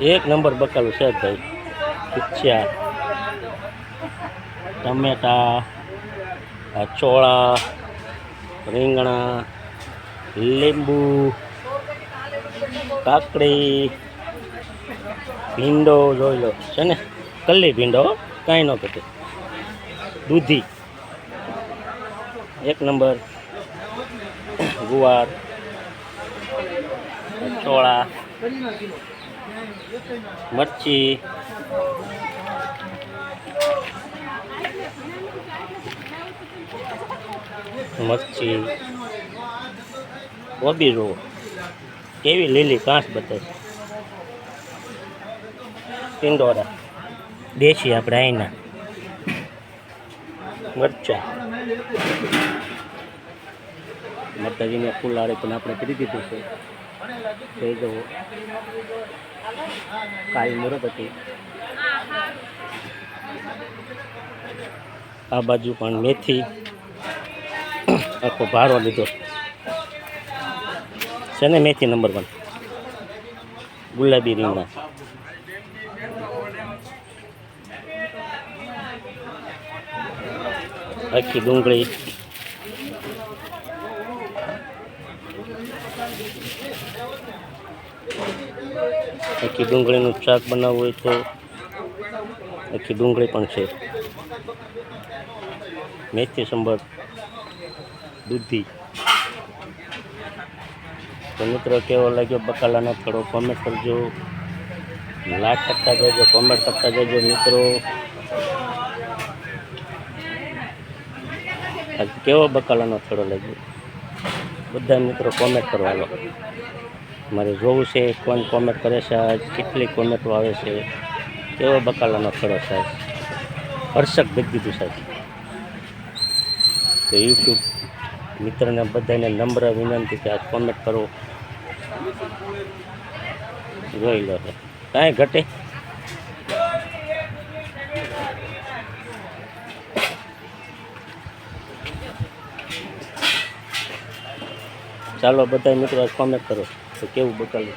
એક નંબર બકાલું છે ભાઈ. ખીચ્યા ટમેટા ચોળા, રીંગણા, લીંબુ, કાકડી, ભીંડો જોઈ લો. છે ને? કલ્લી ભીંડો કાંઈ ન ઘટે. દૂધી. એક નંબર ગુવાર, ચોળા મરચી. મરચી. કોબી રો. કેવી લીલી કાંસ બતાવે ટિંડોરા. દેશી આપણે અહીંના મરચા. માતાજીને ફૂલાડી પણ આપણે કરી દીધું છે. થઈ જવો કાળી હતી આ બાજુ પણ મેથી. આખો ભારો લીધો. છે ને મેથી નંબર વન ગુલાબી રીંગણા. આખી ડુંગળી. આખી ડુંગળીનું શાક બનાવવું હોય તો આખી ડુંગળી પણ છે. મેથી, સંભાર, દૂધી. તો મિત્રો કેવો લાગ્યો બકાલાનો થોડો કોમેન્ટ કરજો. લાઈક કરતા જજો કોમેન્ટ કરતા જજો મિત્રો. કેવો બકાલાનો થોડો લાગ્યો? બધા મિત્રો કોમેન્ટ કરવાનો. મારે જોવું છે કોણ કોમેન્ટ કરે છે કેટલી કોમેન્ટો આવે છે, કેવો બકાલાનો ખડો સાહેબ હર્ષક ભેજ દીધું સાહેબ તો યુટ્યુબ મિત્રને બધાને નમ્ર વિનંતી કે આજ કોમેન્ટ કરો. જોઈ લો કાંઈ ઘટે? ચાલો બધા મિત્રો કોમેન્ટ કરો. તો કેવું બકાલું